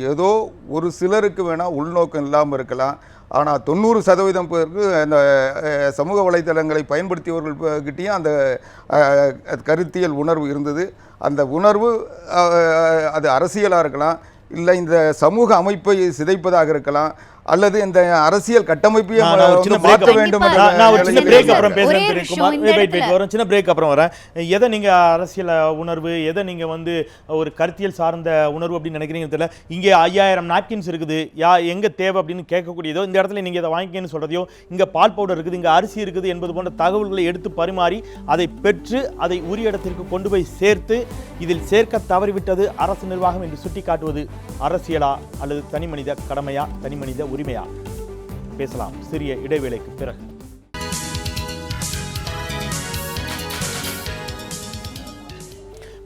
ஏதோ ஒரு சிலருக்கு வேணால் உள்நோக்கம் இல்லாமல் இருக்கலாம். ஆனால் தொண்ணூறு சதவீதம் பேருக்கு அந்த சமூக வலைத்தளங்களை பயன்படுத்தியவர்கள் கிட்டேயும் அந்த கருத்தியல் உணர்வு இருந்தது. அந்த உணர்வு அது அரசியலாக இருக்கலாம். இல்லை இந்த சமூக அமைப்பை சிதைப்பதாக இருக்கலாம். அல்லது இந்த அரசியல் கட்டமைப்பையும் மாற்ற வேண்டும் நான் ஒரு சின்ன பிரேக். அப்புறம் பேசுறேன். வரும் சின்ன பிரேக் அப்புறம் வரேன் எதை நீங்க அரசியல் உணர்வு எதை நீங்க வந்து ஒரு கருத்தியல் சார்ந்த உணர்வு அப்படின்னு நினைக்கிறீங்கன்னு தெரியல இங்கே ஐயாயிரம் நாப்கின்ஸ் இருக்குது யா எங்க தேவை அப்படின்னு கேட்கக்கூடியதோ இந்த இடத்துல நீங்க இதை வாங்கிக்கன்னு சொல்றதையோ இங்க பால் பவுடர் இருக்குது இங்க அரிசி இருக்குது என்பது போன்ற தகவல்களை எடுத்து பரிமாறி அதை பெற்று அதை உரிய இடத்திற்கு கொண்டு போய் சேர்த்து இதில் சேர்க்க தவறிவிட்டது அரசு நிர்வாகம் என்று சுட்டிக்காட்டுவது அரசியலா அல்லது தனி மனித கடமையா தனி மனித உரிமையா? பேசலாம். சிறிய இடைவேளைக்கு பிறகு.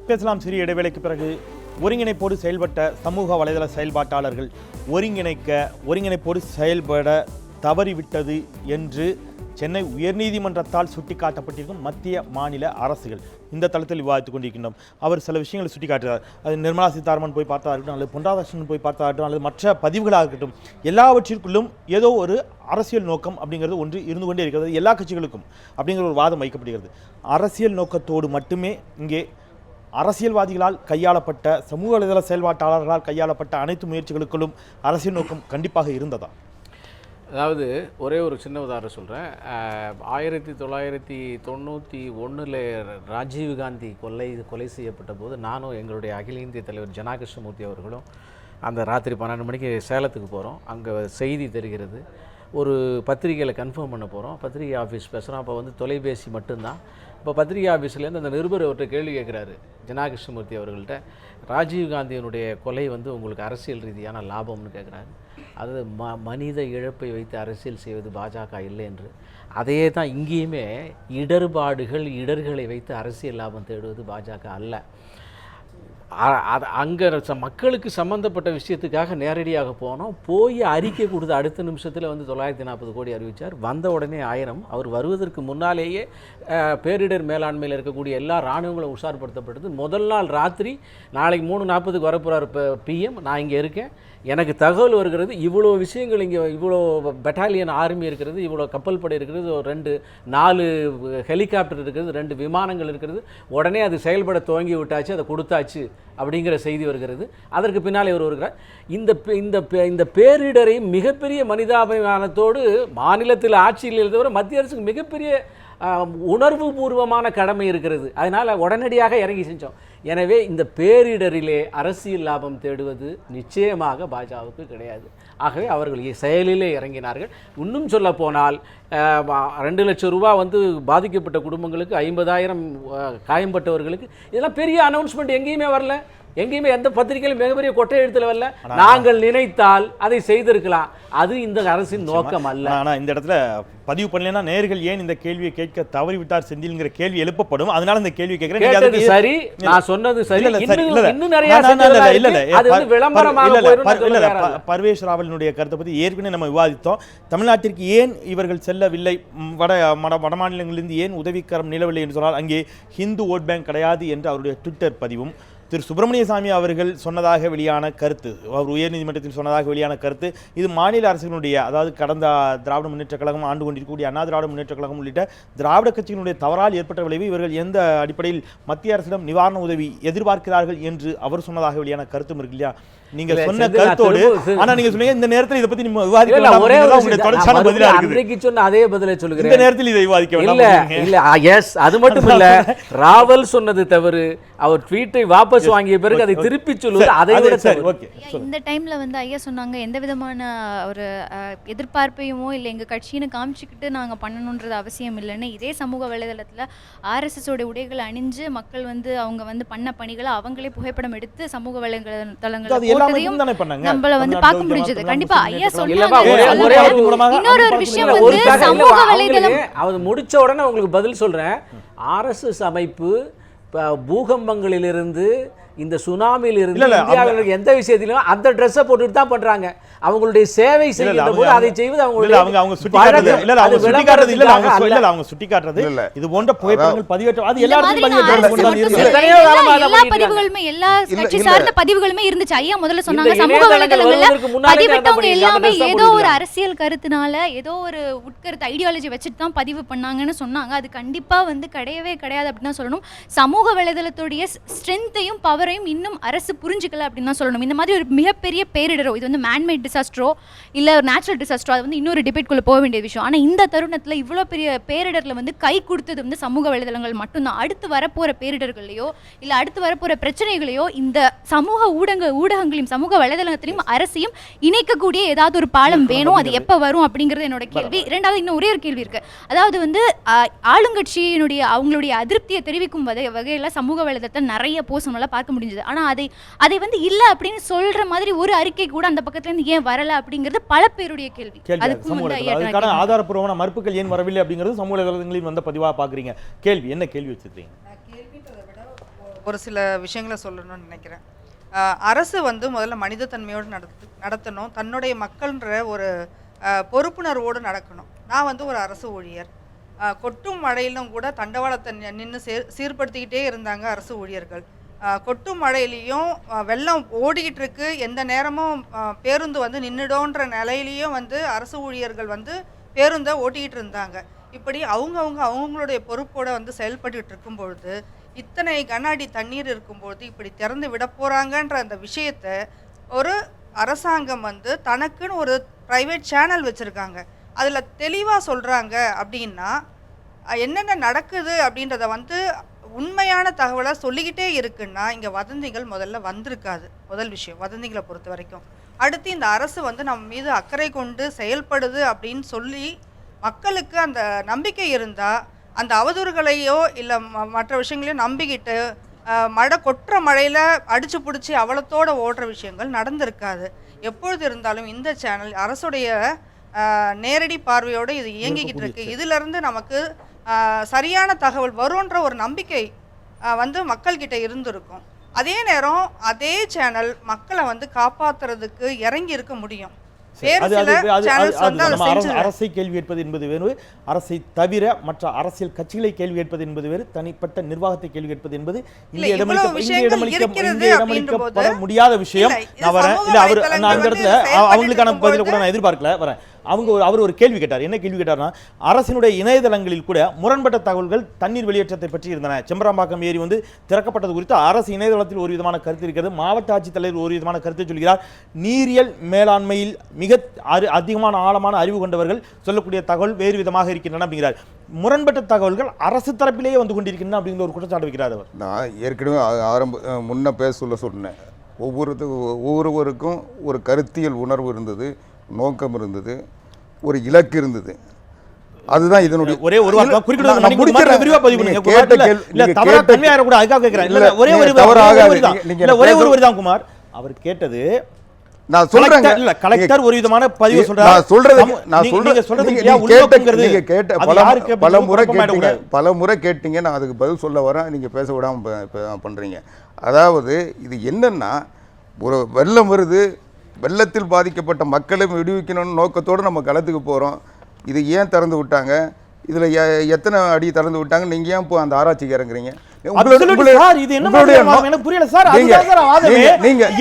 பேசலாம் சிறிய இடைவேளைக்கு பிறகு. ஒருங்கிணைப்போடு செயல்பட்ட சமூக வலைதள செயல்பாட்டாளர்கள் ஒருங்கிணைக்க ஒருங்கிணைப்போடு செயல்பட தவறிவிட்டது என்று சென்னை உயர்நீதிமன்றத்தால் சுட்டிக்காட்டப்பட்டிருக்கும் மத்திய மாநில அரசுகள் இந்த தளத்தில் விவாதித்துக் கொண்டிருக்கின்றோம். அவர் சில விஷயங்களை சுட்டிக்காட்டுகிறார். அது நிர்மலா சீதாராமன் போய் பார்த்தா இருக்கட்டும் அல்லது பொன்ராதாகிருஷ்ணன் போய் பார்த்தா இருக்கட்டும் அல்லது மற்ற பதிவுகளாக இருக்கட்டும் எல்லாவற்றிற்குள்ளும் ஏதோ ஒரு அரசியல் நோக்கம் அப்படிங்கிறது ஒன்று இருந்து கொண்டே இருக்கிறது. எல்லா கட்சிகளுக்கும் அப்படிங்கிற ஒரு வாதம் வைக்கப்படுகிறது. அரசியல் நோக்கத்தோடு மட்டுமே இங்கே அரசியல்வாதிகளால் கையாளப்பட்ட சமூக வலைதள செயல்பாட்டாளர்களால் கையாளப்பட்ட அனைத்து முயற்சிகளுக்குள்ளும் அரசியல் நோக்கம் கண்டிப்பாக இருந்ததா? அதாவது ஒரே ஒரு சின்ன உதாரணம் சொல்கிறேன் ஆயிரத்தி தொள்ளாயிரத்தி தொண்ணூற்றி ஒன்றில் ராஜீவ்காந்தி கொலை கொலை செய்யப்பட்ட போது நானும் எங்களுடைய அகில இந்திய தலைவர் ஜனா கிருஷ்ணமூர்த்தி அவர்களும் அந்த ராத்திரி பன்னெண்டு மணிக்கு சேலத்துக்கு போகிறோம் அங்கே செய்தி தெரிகிறது. ஒரு பத்திரிகையில் கன்ஃபார்ம் பண்ண போகிறோம் பத்திரிகை ஆஃபீஸ் பேசுகிறோம் அப்போ வந்து தொலைபேசி மட்டும்தான். இப்போ பத்திரிகை ஆஃபீஸ்லேருந்து அந்த நிருபர் அவர்கிட்ட கேள்வி கேட்குறாரு ஜனா கிருஷ்ணமூர்த்தி அவர்கள்ட்ட ராஜீவ்காந்தியினுடைய கொலை வந்து உங்களுக்கு அரசியல் ரீதியான லாபம்னு கேட்குறாரு அது ம மனித இழப்பை வைத்து அரசியல் செய்வது பாஜக இல்லை என்று. அதையே தான் இங்கேயுமே இடர்பாடுகள் இடர்களை வைத்து அரசியல் லாபம் தேடுவது பாஜக அல்ல. அது அங்கே மக்களுக்கு சம்மந்தப்பட்ட விஷயத்துக்காக நேரடியாக போனோம். போய் அறிக்கை கொடுத்து அடுத்த நிமிஷத்தில் வந்து தொள்ளாயிரத்தி நாற்பது கோடி அறிவித்தார் வந்த உடனே ஆயிரம். அவர் வருவதற்கு முன்னாலேயே பேரிடர் மேலாண்மையில் இருக்கக்கூடிய எல்லா இராணுவங்களும் உஷார்படுத்தப்பட்டது. முதல் நாள் ராத்திரி நாளைக்கு மூணு நாற்பதுக்கு வரப்போகிறார் பிஎம் நான் இங்கே இருக்கேன். எனக்கு தகவல் வருகிறது இவ்வளோ விஷயங்கள் இங்கே இவ்வளோ பெட்டாலியன் ஆர்மி இருக்கிறது இவ்வளோ கப்பல் படை இருக்கிறது ஒரு ரெண்டு நாலு ஹெலிகாப்டர் இருக்கிறது ரெண்டு விமானங்கள் இருக்கிறது. உடனே அது செயல்பட துவங்கி விட்டாச்சு அதை கொடுத்தாச்சு அப்படிங்கிற செய்தி வருகிறது. அதற்கு பின்னால் இவர் வருகிறார். இந்த இந்த பே- இந்த பேரிடரை மிகப்பெரிய மனிதாபிமானத்தோடு மாநிலத்தில் ஆட்சியில் இருந்தவரை மத்திய அரசுக்கு மிகப்பெரிய உணர்வு உணர்வுபூர்வமான கடமை இருக்கிறது. அதனால் உடனடியாக இறங்கி செஞ்சோம். எனவே இந்த பேரிடரிலே அரசியல் லாபம் தேடுவது நிச்சயமாக பாஜகவுக்கு கிடையாது. ஆகவே அவர்கள் செயலிலே இறங்கினார்கள். இன்னும் சொல்ல போனால் ரெண்டு லட்சம் ரூபா வந்து பாதிக்கப்பட்ட குடும்பங்களுக்கு ஐம்பதாயிரம் காயம்பட்டவர்களுக்கு இதெல்லாம் பெரிய அனௌன்ஸ்மெண்ட் எங்கேயுமே வரல. எங்கேயுமே எந்த பத்திரிகையிலும் மிகப்பெரிய கொட்டை எழுத்துல வரல. நாங்கள் நினைத்தால் அதை செய்திருக்கலாம். அது இந்த அரசின் நோக்கம் அல்ல. ஆனா இந்த இடத்துல பதிவு பண்ணலைன்னா நேர்கள் ஏன் இந்த கேள்வியை கேட்க தவறிவிட்டார் செந்தில்ங்கிற கேள்வி எழுப்பப்படும். அதனால இந்த கேள்வி கேட்கிறேன். சரி. நான் சொன்னது சரி. இன்னும் நிறைய இல்ல, இல்ல. அது வந்து பர்- விளம்பரமாக இல்ல, பர்வேஷ் ராவலினுடைய கருத்தை பத்தி ஏற்கனவே நம்ம விவாதித்தோம். தமிழ்நாட்டிற்கு ஏன் இவர்கள் செல்லவில்லை? வட வட மாநிலங்களிலிருந்து ஏன் உதவிக்கரம் நிலவில்லை என்று சொன்னால் அங்கே ஹிந்து ஓட் பேங்க் கிடையாது என்று அவருடைய ட்விட்டர் பதிவும் திரு சுப்பிரமணிய சாமி அவர்கள் சொன்னதாக வெளியான கருத்து அவர் உயர்நீதிமன்றத்தில் சொன்னதாக வெளியான கருத்து இது மாநில அரசுகளுடைய அதாவது கடந்த திராவிட முன்னேற்ற கழகம் ஆண்டு கொண்டிருக்கக்கூடிய அண்ணா திராவிட முன்னேற்ற கழகம் உள்ளிட்ட திராவிட கட்சிகளுடைய தவறால் ஏற்பட்ட விளைவு இவர்கள் எந்த அடிப்படையில் மத்திய அரசிடம் நிவாரண உதவி எதிர்பார்க்கிறார்கள் என்று அவர் சொன்னதாக வெளியான கருத்தும் இருக்கு இல்லையா? நீங்க சொன்ன கருத்தோடு ஆனா நீங்க சொன்னீங்க இந்த நேரத்தில் இதை பத்தி நம்ம இல்ல, விவாதிக்க இல்ல, வேண்டாம் ஒரே உங்களுடைய தொடர்ச்சியான பதிலா இருக்குது. அன்றைக்கு சொன்ன அதே பதிலை இந்த சொல்லுகிறேன் நேரத்தில் இதை விவாதிக்க வேண்டாம் இல்ல. இல்ல எஸ் அது மட்டும் இல்ல ராவல் சொன்னது தவறு. அவர் ட்வீட்டை வாபஸ் வாங்கிய பிறகு அதை திருப்பி சொல்லுவது அதை விட. ஓகே இந்த டைம்ல வந்து ஐயா சொன்னாங்க எந்த விதமான ஒரு எதிர்பார்ப்பையுமோ இல்லை எங்க கட்சின்னு காமிச்சுக்கிட்டு நாங்க பண்ணணுன்றது அவசியம் இல்லைன்னு இதே சமூக வலைதளத்துல ஆர்எஸ்எஸ் ஓட உடைகளை அணிஞ்சு மக்கள் வந்து அவங்க வந்து பண்ண பணிகளை அவங்களே புகைப்படம் எடுத்து சமூக வலைதளங்களை பண்ணாங்க. நம்மள வந்து பார்க்க முடிஞ்சது கண்டிப்பா ஐயா சொன்னாங்க. இன்னொரு ஒரு விஷயம் வந்து சமூக வலைதளம் அவர் முடிச்ச உடனே உங்களுக்கு பதில் சொல்றேன். ஆர்எஸ்எஸ் அமைப்பு பூகம்பங்களிலிருந்து இந்த சுனாமியில் இருந்து எந்த விஷயத்திலும் அந்த ட்ரெஸ்ஸை போட்டுட்டு தான் பண்றாங்க. அவங்களுடைய சேவை செய்கிற போது அதை செய்வது அவங்களுடைய அவங்க அவங்க சுட்டி காட்டுறது. இல்ல இல்ல அவங்க சுட்டி காட்டுறது இல்ல அவங்க இல்ல அவங்க சுட்டி காட்டுறது. இது போன்ற புகைப்படங்கள் பதிவேற்றம் அது எல்லா இடத்துலயும் பதிவுகளுமே எல்லா கட்சி. சார்ந்த பதிவுகளுமே இருந்துச்சு. ஐயா முதல்ல சொன்னாங்க. சமூக வலைதளங்கள்ல பதிவிட்டவங்க எல்லாமே ஏதோ ஒரு. அரசியல் கருத்துனால ஏதோ ஒரு உட்கருத்து ஐடியாலஜி வச்சுட்டு தான் பதிவு பண்ணாங்கன்னு சொன்னாங்க. அது கண்டிப்பா வந்து கிடையவே கிடையாது அப்படின்னு சொல்லணும். சமூக வலைதளத்துடைய ஸ்ட்ரென்த்தையும் பவரையும் இன்னும் அரசு புரிஞ்சுக்கல அப்படின்னு தான் சொல்லணும். இந்த மாதிரி ஒரு மிகப்பெரிய பேரிடரோ இது வந்து மேன்மேட் டிசாஸ்டரோ இல்ல ஒரு நேச்சுரல் டிசாஸ்டரோ அது வந்து இன்னொரு டிபேட்குள்ள போக வேண்டிய விஷயம். ஆனா இந்த தருணத்துல இவ்வளோ பெரிய பேரிடர்ல வந்து கை கொடுத்தது வந்து சமூக வலைதளங்கள் மட்டும்தான். அடுத்து வரப்போற பேரிடர்களையோ இல்ல அடுத்து வரப்போற பிரச்சனைகளையோ இந்த சமூக ஊடக ஊடகங்களையும் சமூக வலைதளத்திலையும் அரசையும் இணைக்கக்கூடிய ஏதாவது ஒரு பாலம் வேணும். அது எப்ப வரும் அப்படிங்கிறது என்னோட கேள்வி. இரண்டாவது இன்னும் ஒரே ஒரு கேள்வி இருக்கு. அதாவது வந்து ஆளுங்கட்சியினுடைய அவங்களுடைய அதிருப்தியை தெரிவிக்கும் வகை வகையில சமூக வலைதளத்தை நிறைய போஸ்ட் நம்மளால பார்க்க முடிஞ்சது. ஆனா அதை அதை வந்து இல்ல அப்படின்னு சொல்ற மாதிரி ஒரு அறிக்கை கூட அந்த பக்கத்துல இருந்து ஏன் வரல அப்படிங்கிறது பல பேருடைய கேள்வி. அதுக்கான ஆதாரப்பூர்வமான மறுப்புகள் ஏன் வரவில்லை அப்படிங்கிறது சமூக வலைதளங்களில் வந்த பதிவா பாக்குறீங்க. கேள்வி என்ன கேள்வி வச்சிருக்கீங்க? ஒரு சில விஷயங்களை சொல்லணும்னு நினைக்கிறேன். அரசு வந்து முதல்ல மனிதத்தன்மையோடு நடத்து நடத்தணும். தன்னுடைய மக்கள்ன்ற ஒரு பொறுப்புணர்வோடு நடக்கணும். நான் வந்து ஒரு அரசு ஊழியர். ஆஹ் கொட்டும் மழையிலும் கூட தண்டவாளத்தை நின்று சீர் சீர்படுத்திக்கிட்டே இருந்தாங்க அரசு ஊழியர்கள். கொட்டும் மழையிலையும் வெள்ளம் ஓடிக்கிட்டு இருக்கு எந்த நேரமும் பேருந்து வந்து நின்றுடோன்ற நிலையிலையும் வந்து அரசு ஊழியர்கள் வந்து பேருந்தை ஓட்டிக்கிட்டு இருந்தாங்க இப்படி அவங்கவுங்க அவங்களுடைய பொறுப்போட வந்து செயல்பட்டுக்கிட்டு இருக்கும் பொழுது இத்தனை கண்ணாடி தண்ணீர் இருக்கும்பொழுது இப்படி திறந்து விட போகிறாங்கன்ற அந்த விஷயத்தை ஒரு அரசாங்கம் வந்து தனக்குன்னு ஒரு ப்ரைவேட் சேனல் வச்சுருக்காங்க. அதில் தெளிவாக சொல்கிறாங்க அப்படின்னா என்னென்ன நடக்குது அப்படின்றத வந்து உண்மையான தகவலை சொல்லிக்கிட்டே இருக்குன்னா இங்கே வதந்திகள் முதல்ல வந்திருக்காது. முதல் விஷயம் வதந்திகளை பொறுத்த வரைக்கும். அடுத்து இந்த அரசு வந்து நம்ம மீது அக்கறை கொண்டு செயல்படுது அப்படின்னு சொல்லி மக்களுக்கு அந்த நம்பிக்கை இருந்தால் அந்த அவதூறுகளையோ இல்லை மற்ற விஷயங்களையோ நம்பிக்கிட்டு மழை கொட்டுற மழையில் அடிச்சு பிடிச்சி அவலத்தோட ஓடுற விஷயங்கள் நடந்திருக்காது. எப்பொழுது இருந்தாலும் இந்த சேனல் அரசுடைய நேரடி பார்வையோடு இது இயங்கிக்கிட்டு இருக்கு. இதிலிருந்து நமக்கு சரியான தகவல் வரும்ன்ற ஒரு நம்பிக்கை வந்து மக்கள்கிட்ட இருந்திருக்கும். அதே நேரம் அதே சேனல் மக்களை வந்து காப்பாத்துறதுக்கு இறங்கி இருக்க முடியும். அரசு- கேள்வி கேட்பது என்பது வேறு அரசை தவிர மற்ற அரசியல் கட்சிகளை கேள்வி கேட்பது என்பது வேறு தனிப்பட்ட நிர்வாகத்தை கேள்வி கேட்பது என்பது இடமளிக்கப்பட முடியாத விஷயம். நான் வரேன். இல்ல அவர் நான் அந்த இடத்துல அவங்களுக்கான பதில கூட நான் எதிர்பார்க்கல வரேன். அவங்க ஒரு அவர் ஒரு கேள்வி கேட்டார். என்ன கேள்வி கேட்டார்னா அரசினுடைய இணையதளங்களில் கூட முரண்பட்ட தகவல்கள் தண்ணீர் வெளியேற்றத்தை பற்றி இருந்தன. செம்பராம்பாக்கம் ஏரி வந்து திறக்கப்பட்டது குறித்து அரசு இணையதளத்தில் ஒரு விதமான கருத்து இருக்கிறது. மாவட்ட ஆட்சித்தலைவர் ஒரு விதமான கருத்தை சொல்கிறார். நீரியல் மேலாண்மையில் மிக அரு- அதிகமான ஆழமான அறிவு கொண்டவர்கள் சொல்லக்கூடிய தகவல் வேறு விதமாக இருக்கின்றன அப்படிங்கிறார். முரண்பட்ட தகவல்கள் அரசு தரப்பிலேயே வந்து கொண்டிருக்கின்றன அப்படிங்கிற ஒரு குற்றச்சாட்டு வைக்கிறார் அவர். நான் ஏற்கனவே ஆரம்ப முன்ன பேச சொல்ல சொன்னேன். ஒவ்வொருத்து ஒவ்வொருவருக்கும் ஒரு கருத்தியல் உணர்வு இருந்தது. நோக்கம் இருந்தது ஒரு இலக்கு இருந்தது. அதுதான் இதனுடைய ஒரே ஒரு வார்த்தை குறிப்பிட்டு விரிவா பதிவு பண்ணுங்க. கேட்ட இல்ல, தவறா தன்மையா கூட அதுக்காக கேட்கிறேன். இல்ல ஒரே ஒரு நீங்க தவறு ஒரே ஒரு ஆகாது. வரி தான். நீங்க- நீங்க இல்ல ஒரே ஒரு தான் குமார். அவர் கேட்டது நான் கலெக்டர் இல்ல கலெக்டர் ஒரு விதமான பதிவு சொல்றாரு? நான் சொல்றது நான் சொல்றது சொல்றது நீங்க- இல்லையா, நீங்க கேட்ட பல பல முறை. கேட்டீங்க. பல முறை கேட்டீங்க. நான் அதுக்கு பதில் சொல்ல வரேன். நீங்க பேச விடாம பண்றீங்க. அதாவது இது என்னன்னா ஒரு வெள்ளம் வருது வெள்ளத்தில் பாதிக்கப்பட்ட மக்களை விடுவிக்கணும்னு நோக்கத்தோடு நம்ம களத்துக்கு போகிறோம் இது ஏன் திறந்து விட்டாங்க? இதில் எ- எத்தனை அடி திறந்து விட்டாங்க? நீங்கள் ஏன் இப்போ அந்த ஆராய்ச்சிக்கு இறங்குறீங்க? புரியல சார்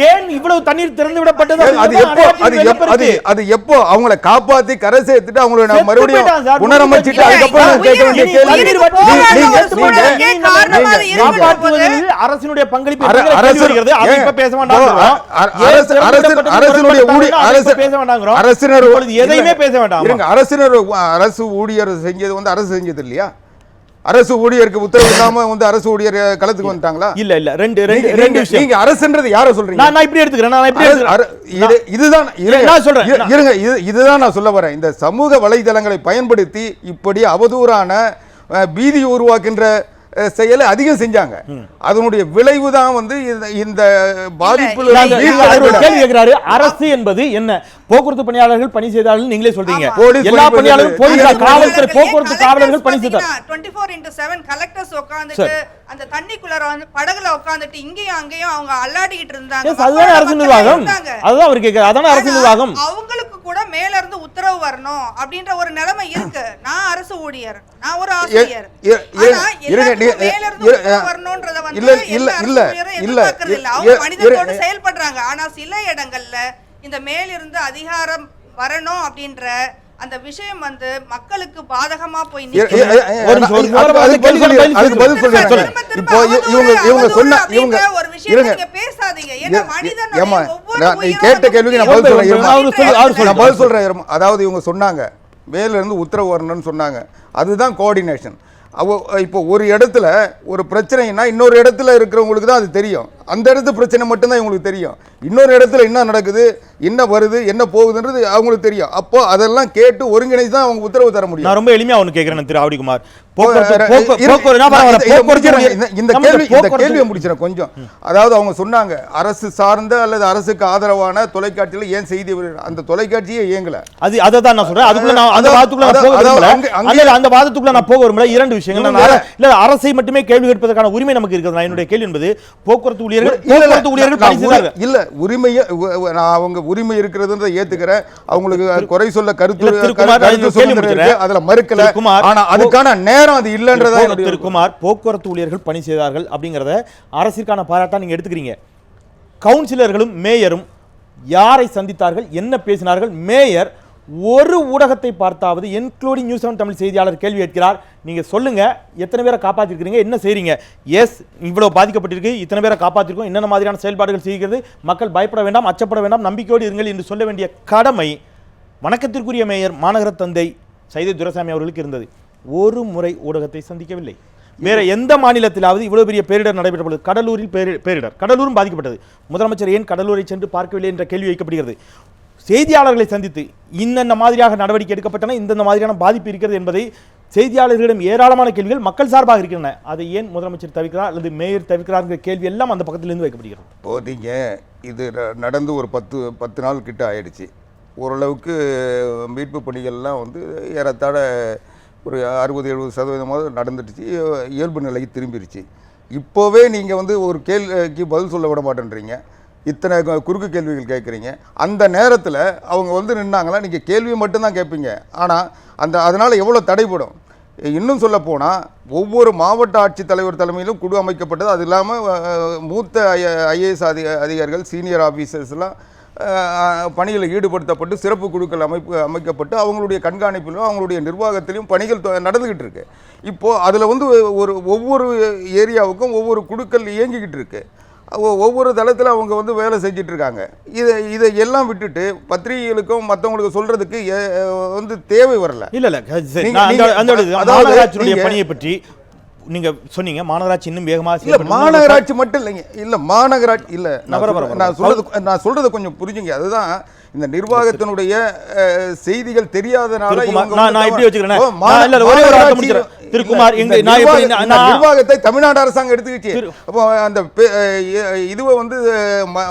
ஏன் இவ்வளவு தண்ணீர் திறந்து விடப்பட்டது அது எப்போ அது அது. அது எப்போ அவங்கள காப்பாத்தி கரை சேர்த்துட்டு அவங்கள நான் மறுபடியும் புனரமைச்சிட்டு அதுக்கப்புறம் கேட்க வேண்டிய கேள்வி அரசினுடைய பங்களிப்பு அரசு ஊழியர் செஞ்சது வந்து அரசு செஞ்சது இல்லையா? அரசு ஊழியருக்கு உத்தரவு இல்லாம வந்து அரசு ஊழியர் களத்துக்கு வந்துட்டாங்களா? இல்ல இல்ல. ரெண்டு ரெண்டு ரெண்டு விஷயம். நீங்க அரசுன்றது யார சொல்றீங்க? நான் நான் இப்படி எடுத்துக்கிறேன். நான் இப்படி எடுத்துக்கிறேன். இதுதான் நான் சொல்றேன். இரு- இருங்க. இது- இதுதான் நான் சொல்ல வரேன். இந்த சமூக வலைதளங்களை பயன்படுத்தி இப்படி அவதூறான பீதி உருவாக்கின்ற அஹ், செயலை அதிகம் செஞ்சாங்க. அதனுடைய விளைவு தான் வந்து இந்த- கேட்கிறாரு அரசு என்பது என்ன? போக்குவரத்து பணியாளர்கள் பணி செய்தார்கள் நீங்களே சொல்றீங்க. எல்லா பணி பணியாளரும் செய்தார்கள். போலீஸ் காவல்துறை, போக்குவரத்து காவலர்கள் பணி செய்தார். 24 into 7 கலெக்டர்ஸ் உட்கார்ந்துட்டு அந்த தண்ணிக்குள்ளார வந்து படகுல உட்கார்ந்துட்டு இங்கேயும் அங்கேயும் அவங்க அல்லாடிக்கிட்டு இருந்தாங்க. அதுதானே அரசு நிர்வாகம்? இருந்தாங்க. அதுதான் அவர் கேட்கிறார் அதானே அரசு நிர்வாகம்? அவங்களுக்கு கூட மேல இருந்து உத்தரவு வரணும் அப்படின்ற ஒரு நிலைமை இருக்கு. நான் அரசு ஊழியர். நான் ஒரு ஆசிரியர். மேல இருந்து வரணும்ன்றத வந்து இல்ல, இல்ல, அரசு இல்ல, இல்ல, எதிர்பார்க்கறது இல்ல. இரு- அவங்க மனிதத்தோடு செயல்படுறாங்க. ஆனா சில இடங்கள்ல இந்த மேலிருந்து அதிகாரம் வரணும் அப்படின்ற அந்த விஷயம் வந்து மக்களுக்கு பாதகமா போய் அதுக்கு- பதில் சொல்லுங்க. இப்போ இவங்க இவங்க சொன்ன இவங்க ஒரு நீங்க பேசாதீங்க. ஏன்னா நான் கேட்ட கேள்விக்கு நான். பதில் சொல்றேன். நான் பதில் சொல்றேன் இருமா. அதாவது இவங்க சொன்னாங்க மேல இருந்து உத்தரவு வரணும்னு சொன்னாங்க. அதுதான் கோஆர்டினேஷன் இப்போ ஒரு இடத்துல ஒரு பிரச்சனைனா இன்னொரு இடத்துல இருக்கிறவங்களுக்கு தான் அது தெரியும். அந்த இடத்து பிரச்சனை மட்டும்தான் இவங்களுக்கு தெரியும். இன்னொரு இடத்துல என்ன நடக்குது என்ன வருது என்ன போகுதுன்றது அவங்களுக்கு தெரியும். அப்போ அதெல்லாம் கேட்டு ஒருங்கிணைச்சு தான் அவங்க உத்தரவு தர முடியும். நான் ரொம்ப எளிமையாக ஒன்று கேட்குறேன் திரு ஆவடிக்குமார் இந்த- கேள்வி இந்த கேள்வியை முடிச்சிடறேன் கொஞ்சம். அதாவது அவங்க சொன்னாங்க அரசு சார்ந்த அல்லது அரசுக்கு ஆதரவான தொலைக்காட்சியில் ஏன் செய்தி அந்த தொலைக்காட்சியே இயங்கல. அது அதை தான் நான் சொல்றேன். அதுக்குள்ள நான் அந்த வாதத்துக்குள்ள நான் போக விரும்பல. அங்க- அங்கே- அந்த அந்த வாதத்துக்குள்ள நான் போக விரும்பல. இரண்டு விஷயங்கள். இல்ல அரசை மட்டுமே கேள்வி கேட்பதற்கான உரிமை நமக்கு இருக்குது நான் என்னுடைய கேள்வி என்பது போக்குவரத்து ஊழியர்கள் இல்ல, போக்குவரத்து ஊழியர்கள் உரிமையை நான் அவங்க உரிமை இருக்கிறதுன்றதை ஏத்துக்கிறேன். அவங்களுக்கு குறை சொல்ல கருத்து. அதுல மறுக்கல. ஆனா அதுக்கான நேரம் அது இல்லன்றதா திருக்குமார் போக்குவரத்து ஊழியர்கள் பணி செய்தார்கள் அப்படிங்கிறத அரசிற்கான பாராட்டா நீங்க எடுத்துக்கிறீங்க. கவுன்சிலர்களும் மேயரும் யாரை சந்தித்தார்கள் என்ன பேசினார்கள்? மேயர் ஒரு ஊடகத்தை பார்த்தாவது இன்க்ளூடிங் நியூஸ் செவன் தமிழ் செய்தியாளர் கேள்வி கேட்கிறார் நீங்க சொல்லுங்க எத்தனை பேரை காப்பாத்திருக்கிறீங்க என்ன செய்றீங்க? எஸ் இவ்வளவு பாதிக்கப்பட்டிருக்கு இத்தனை பேரை காப்பாத்திருக்கோம் என்னென்ன மாதிரியான செயல்பாடுகள் செய்கிறது? மக்கள் பயப்பட வேண்டாம் அச்சப்பட வேண்டாம் நம்பிக்கையோடு இருங்கள் என்று சொல்ல வேண்டிய கடமை வணக்கத்திற்குரிய மேயர் மாநகர தந்தை சைதை துரைசாமி அவர்களுக்கு இருந்தது. ஒரு முறை ஊடகத்தை சந்திக்கவில்லை. வேற எந்த மாநிலத்திலாவது இவ்வளவு பெரிய பேரிடர் நடைபெற்ற பொழுது கடலூரில் பேரிடர் கடலூரும் பாதிக்கப்பட்டது. முதலமைச்சர் ஏன் கடலூரை சென்று பார்க்கவில்லை என்ற கேள்வி வைக்கப்படுகிறது? செய்தியாளர்களை சந்தித்து இந்தந்த மாதிரியாக நடவடிக்கை எடுக்கப்பட்டன இந்தந்த மாதிரியான பாதிப்பு இருக்கிறது என்பதை செய்தியாளர்களிடம் ஏராளமான கேள்விகள் மக்கள் சார்பாக இருக்கின்றன. அதை ஏன் முதலமைச்சர் தவிர்க்கிறார் அல்லது மேயர் தவிர்க்கிறார் கேள்வி எல்லாம் அந்த பக்கத்திலிருந்து வைக்கப்படுகிறது. இப்போ நீங்க இது ந- நடந்து ஒரு பத்து பத்து நாள் கிட்ட ஆயிடுச்சு. ஓரளவுக்கு மீட்பு பணிகள்லாம் வந்து ஏறத்தாழ ஒரு அறுபது எழுபது சதவீதமாவது நடந்துடுச்சு. இயல்பு நிலைக்கு திரும்பிடுச்சு இப்போவே நீங்கள் வந்து ஒரு கேள்விக்கு பதில் சொல்ல விட மாட்டேன்றீங்க. இத்தனை குறுக்கு கேள்விகள் கேட்குறீங்க. அந்த நேரத்தில் அவங்க வந்து நின்னாங்களா? நீங்கள் கேள்வி மட்டும்தான் கேட்பீங்க. ஆனால் அந்த அதனால் எவ்வளோ தடைப்படும் இன்னும் சொல்ல போனால் ஒவ்வொரு மாவட்ட ஆட்சித்தலைவர் தலைமையிலும் குழு அமைக்கப்பட்டது. அது இல்லாமல் மூத்த ஐ ஐஏஎஸ் அதிக அதிகாரிகள் சீனியர் ஆஃபீஸர்ஸ்லாம் பணிகளில் ஈடுபடுத்தப்பட்டு சிறப்பு குழுக்கள் அமைப்பு அமைக்கப்பட்டு அவங்களுடைய கண்காணிப்பிலும் அவங்களுடைய நிர்வாகத்திலும் பணிகள் நடந்துக்கிட்டு இருக்கு. இப்போது அதில் வந்து ஒரு ஒவ்வொரு ஏரியாவுக்கும் ஒவ்வொரு குழுக்கள் இயங்கிக்கிட்டு இருக்கு. ஒவ்வொரு தளத்தில் அவங்க வந்து வேலை செஞ்சுட்டு இருக்காங்க. இதை இதை எல்லாம் விட்டுட்டு பத்திரிகைகளுக்கும் மற்றவங்களுக்கு சொல்கிறதுக்கு வந்து தேவை வரல. இல்ல இல்ல பணியை பற்றி நீங்க சொன்னீங்க மாநகராட்சி இன்னும் வேகமாக இல்ல மாநகராட்சி மட்டும் இல்லைங்க. இல்ல மாநகராட்சி இல்ல நான் சொல்றது-. நான் சொல்றது கொஞ்சம் புரிஞ்சுங்க. அதுதான் இந்த நிர்வாகத்தினுடைய செய்திகள் தெரியாதனால நான் இப்படி வச்சுக்கிறேன். திருக்குமார் எங்க நிர்வாகத்தை தமிழ்நாடு அரசாங்கம் எடுத்துக்கிச்சு. அப்போ அந்த இதுவை வந்து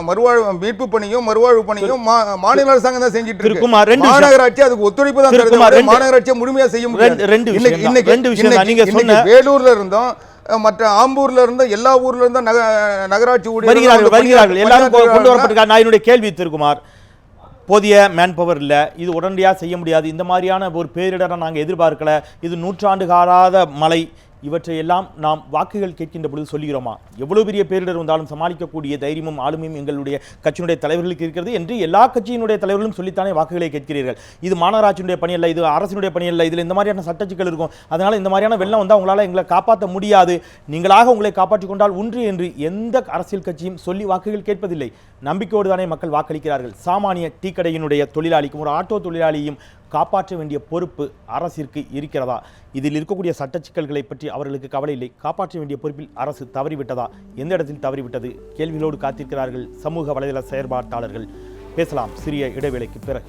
மறுவாழ்வு மீட்பு பணியும் மறுவாழ்வு பணியும் மாநில அரசாங்கம் தான் செஞ்சுட்டு திருக்குமார், இருக்கு ரெண்டு. மாநகராட்சி அதுக்கு ஒத்துழைப்பு தான் மாநகராட்சியை முழுமையா செய்ய முடியாது. ரெண்டு- ரெண்டு விஷயம் இன்னைக்கு- வேலூர்ல இருந்தோம் மற்ற ஆம்பூர்ல இருந்தும் எல்லா ஊர்ல இருந்தும் நக நகராட்சி ஊழியர்கள் வருகிறார்கள் எல்லாரும் கொண்டு. வரப்பட்டிருக்காங்க நான் என்னுடைய கேள்வி திருக்குமார். போதிய மேன் பவர் இல்லை. இது உடனடியாக செய்ய முடியாது. இந்த மாதிரியான ஒரு பேரிடரை நாங்கள் எதிர்பார்க்கல. இது நூற்றாண்டு காராத மழை. இவற்றையெல்லாம் நாம் வாக்குகள் கேட்கின்ற பொழுது சொல்லுகிறோமா? எவ்வளோ பெரிய பேரிடர் வந்தாலும் சமாளிக்கக்கூடிய தைரியமும் ஆளுமையும் எங்களுடைய கட்சியினுடைய தலைவர்களுக்கு இருக்கிறது என்று எல்லா கட்சியினுடைய தலைவர்களும் சொல்லித்தானே வாக்குகளை கேட்கிறீர்கள். இது மாநகராட்சியினுடைய பணி அல்ல இது அரசினுடைய பணி அல்ல இதில் இந்த மாதிரியான சட்டச்சிக்கல் இருக்கும். அதனால் இந்த மாதிரியான வெள்ளம் வந்தால் உங்களால் எங்களை காப்பாற்ற முடியாது. நீங்களாக உங்களை காப்பாற்றிக் கொண்டால் ஒன்று என்று எந்த அரசியல் கட்சியும் சொல்லி வாக்குகள் கேட்பதில்லை. நம்பிக்கையோடு தானே மக்கள் வாக்களிக்கிறார்கள். சாமானிய டீ கடையினுடைய தொழிலாளிக்கும் ஒரு ஆட்டோ தொழிலாளியும் காப்பாற்ற வேண்டிய பொறுப்பு அரசிற்கு இருக்கிறதா? இதில் இருக்கக்கூடிய சட்ட சிக்கல்களை பற்றி அவர்களுக்கு கவலை இல்லை. காப்பாற்ற வேண்டிய பொறுப்பில் அரசு தவறிவிட்டதா? எந்த இடத்தில் தவறிவிட்டது? கேள்விகளோடு காத்திருக்கிறார்கள் சமூக வலைதள செயற்பாட்டாளர்கள். பேசலாம். சிறிய இடைவேளைக்கு பிறகு.